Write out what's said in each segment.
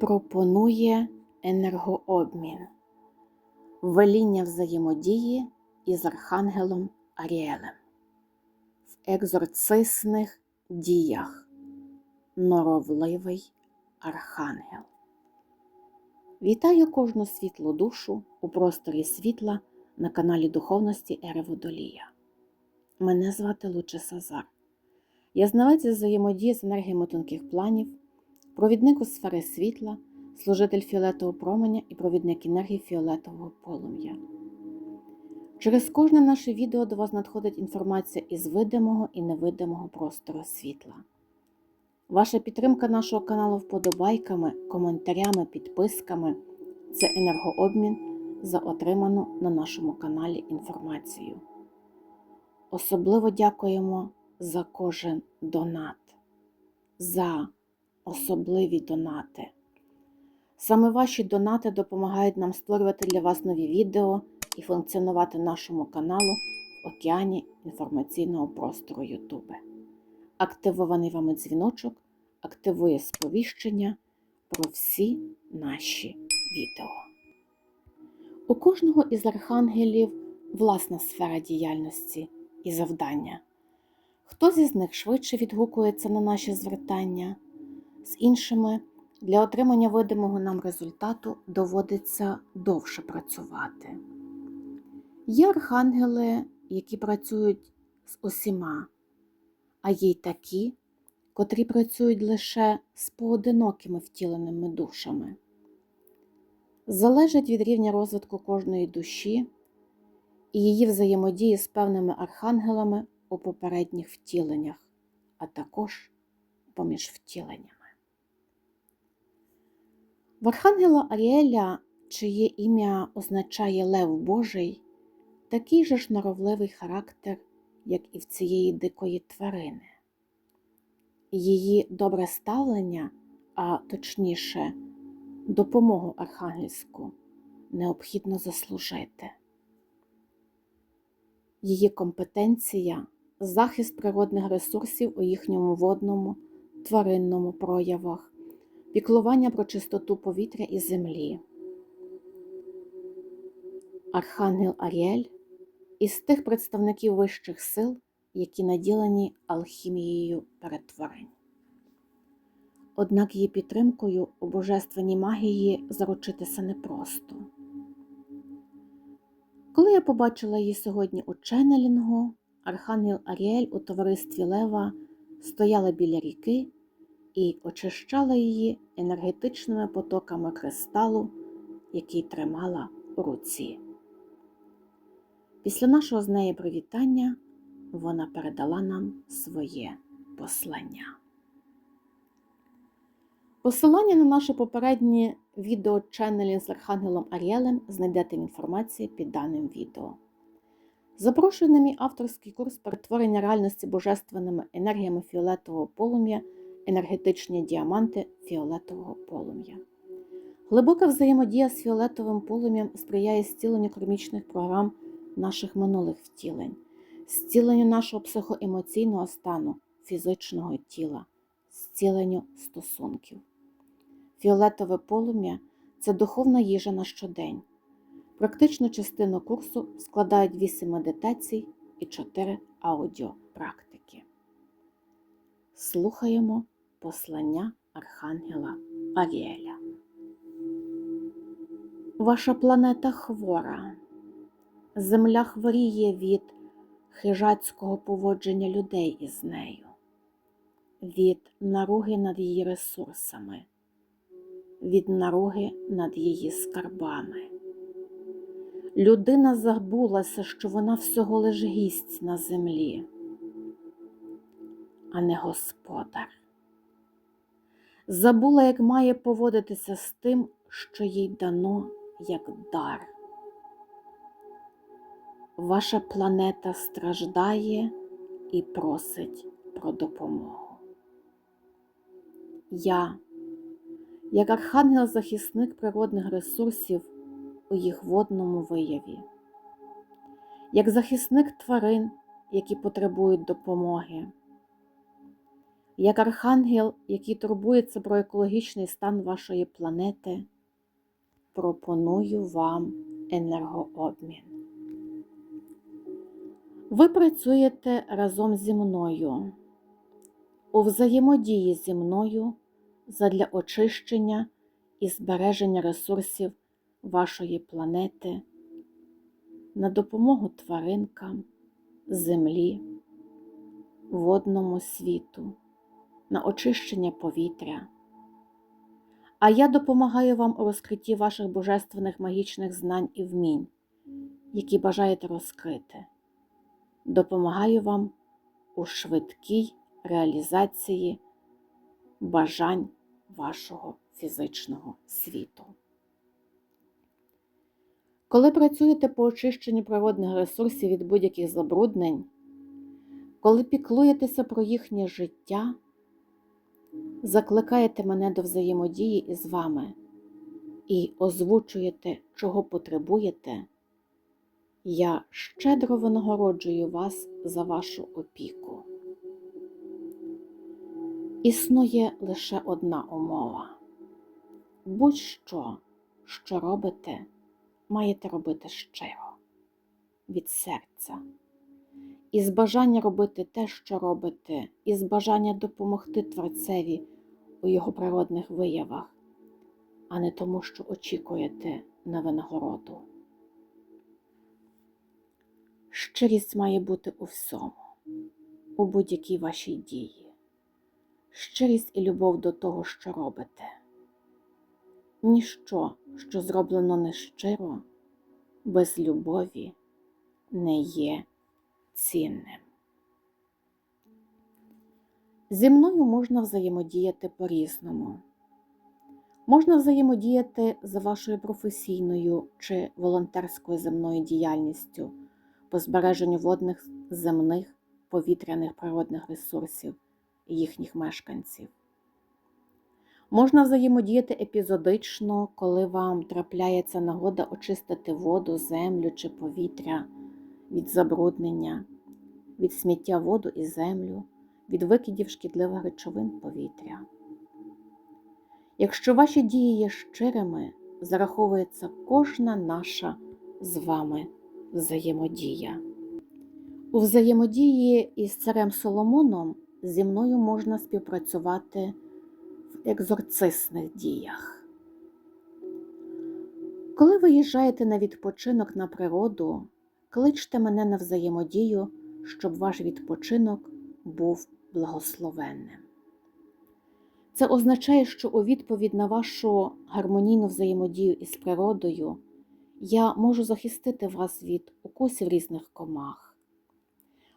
пропонує енергообмін, веління взаємодії із Архангелом Аріелем в екзорцисних діях норовливий Архангел. Вітаю кожну світлу душу у просторі світла на каналі Духовності Ери Водолія. Мене звати Луче Сазар. Я знавець взаємодії з енергіями тонких планів, провідник у сфери світла, служитель фіолетового променя і провідник енергії фіолетового полум'я. Через кожне наше відео до вас надходить інформація із видимого і невидимого простору світла. Ваша підтримка нашого каналу вподобайками, коментарями, підписками це енергообмін за отриману на нашому каналі інформацію. Особливо дякуємо за кожен донат, за особливі донати. Саме ваші донати допомагають нам створювати для вас нові відео і функціонувати нашому каналу в океані інформаційного простору Ютубе. Активований вами дзвіночок активує сповіщення про всі наші відео. У кожного із архангелів власна сфера діяльності і завдання. Хтось із них швидше відгукується на наші звертання, з іншими для отримання видимого нам результату доводиться довше працювати. Є архангели, які працюють з усіма, а є й такі, котрі працюють лише з поодинокими втіленими душами. Залежить від рівня розвитку кожної душі і її взаємодії з певними архангелами у попередніх втіленнях, а також поміж втіленнями. В Архангела Аріеля, чиє ім'я означає Лев Божий, такий же ж норовливий характер, як і в цієї дикої тварини. Її добре ставлення, а точніше, допомогу архангельську необхідно заслужити. Її компетенція захист природних ресурсів у їхньому водному, тваринному проявах, піклування про чистоту повітря і землі. Архангел Аріель із тих представників вищих сил, які наділені алхімією перетворень. Однак її підтримкою у божественній магії заручитися непросто. Коли я побачила її сьогодні у ченнелінгу, Архангел Аріель у товаристві Лева стояла біля ріки і очищала її енергетичними потоками кристалу, який тримала у руці. Після нашого з неї привітання вона передала нам своє послання. Посилання на наше попереднє відео ченнелі з Архангелом Аріелем знайдете в інформації під даним відео. Запрошую на мій авторський курс перетворення реальності божественними енергіями фіолетового полум'я, енергетичні діаманти фіолетового полум'я. Глибока взаємодія з фіолетовим полум'ям сприяє зціленню кармічних програм наших минулих втілень, зціленню нашого психоемоційного стану, фізичного тіла, зціленню стосунків. Фіолетове полум'я це духовна їжа на щодень. Практичну частину курсу складають 8 медитацій і 4 аудіопрактики. Слухаємо послання Архангела Аріеля. Ваша планета хвора. Земля хворіє від хижацького поводження людей із нею, від наруги над її ресурсами, від наруги над її скарбами. Людина забулася, що вона всього лиш гість на землі, а не господар. Забула, як має поводитися з тим, що їй дано як дар. Ваша планета страждає і просить про допомогу. Я, як архангел-захисник природних ресурсів у їх водному вияві, як захисник тварин, які потребують допомоги, як архангел, який турбується про екологічний стан вашої планети, пропоную вам енергообмін. Ви працюєте разом зі мною у взаємодії зі мною задля очищення і збереження ресурсів вашої планети на допомогу тваринкам, землі, водному світу, на очищення повітря. А я допомагаю вам у розкритті ваших божественних магічних знань і вмінь, які бажаєте розкрити. Допомагаю вам у швидкій реалізації бажань вашого фізичного світу. Коли працюєте по очищенню природних ресурсів від будь-яких забруднень, коли піклуєтеся про їхнє життя, закликаєте мене до взаємодії із вами і озвучуєте, чого потребуєте, я щедро винагороджую вас за вашу опіку. Існує лише одна умова. Будь-що, що робите, маєте робити щиро, від серця, із бажання робити те, що робите, із бажання допомогти Творцеві у його природних виявах, а не тому, що очікуєте на винагороду. Щирість має бути у всьому, у будь-якій вашій дії щирість і любов до того, що робите. Ніщо, що зроблено нещиро, без любові не є цінним. Зі мною можна взаємодіяти по-різному. Можна взаємодіяти за вашою професійною чи волонтерською земною діяльністю по збереженню водних, земних, повітряних природних ресурсів їхніх мешканців. Можна взаємодіяти епізодично, коли вам трапляється нагода очистити воду, землю чи повітря від забруднення, від сміття воду і землю, від викидів шкідливих речовин повітря. Якщо ваші дії є щирими, зараховується кожна наша з вами взаємодія. У взаємодії із царем Соломоном зі мною можна співпрацювати в екзорцисних діях. Коли виїжджаєте на відпочинок на природу, кличте мене на взаємодію, щоб ваш відпочинок був благословенним. Це означає, що у відповідь на вашу гармонійну взаємодію із природою я можу захистити вас від укусів різних комах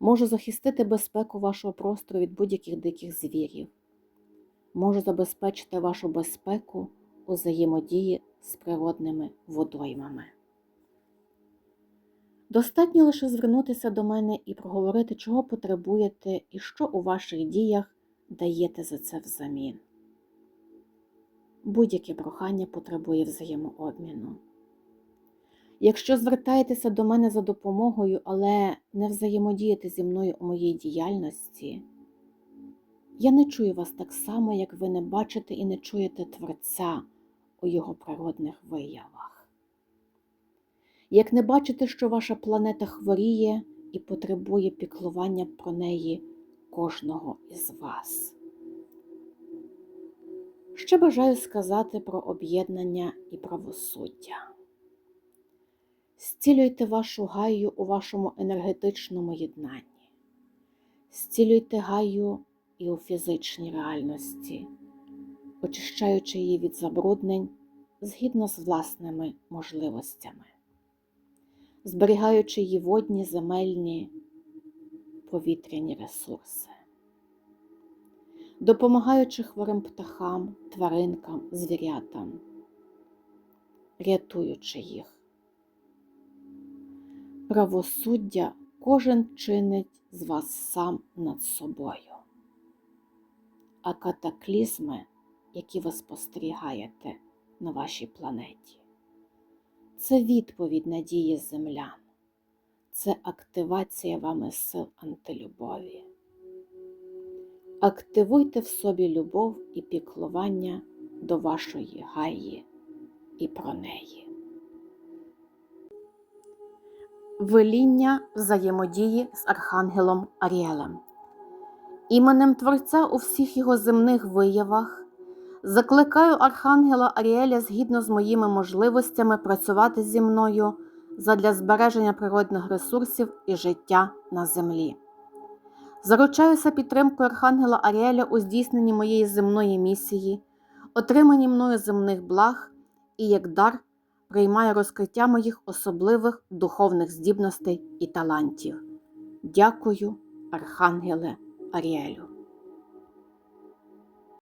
можу захистити безпеку вашого простору від будь-яких диких звірів, можу забезпечити вашу безпеку у взаємодії з природними водоймами. Достатньо лише звернутися до мене і проговорити, чого потребуєте і що у ваших діях даєте за це взамін. Будь-яке прохання потребує взаємообміну. Якщо звертаєтеся до мене за допомогою, але не взаємодієте зі мною у моїй діяльності, я не чую вас так само, як ви не бачите і не чуєте Творця у його природних виявах. Як не бачите, що ваша планета хворіє і потребує піклування про неї кожного із вас. Ще бажаю сказати про об'єднання і правосуддя. Зцілюйте вашу гаю у вашому енергетичному єднанні, зцілюйте гаю і у фізичній реальності, очищаючи її від забруднень згідно з власними можливостями, зберігаючи її водні, земельні, повітряні ресурси, допомагаючи хворим птахам, тваринкам, звірятам, рятуючи їх. Правосуддя кожен чинить з вас сам над собою, а катаклізми, які ви спостерігаєте на вашій планеті, це відповідь на дії землян, це активація вами сил антилюбові. активуйте в собі любов і піклування до вашої Гаї і про неї. Веління взаємодії з Архангелом Аріелем. Іменем Творця у всіх його земних виявах закликаю Архангела Аріеля згідно з моїми можливостями працювати зі мною задля збереження природних ресурсів і життя на землі. Заручаюся підтримкою Архангела Аріеля у здійсненні моєї земної місії, отриманні мною земних благ і як дар приймаю розкриття моїх особливих духовних здібностей і талантів. Дякую, Архангеле Аріелю.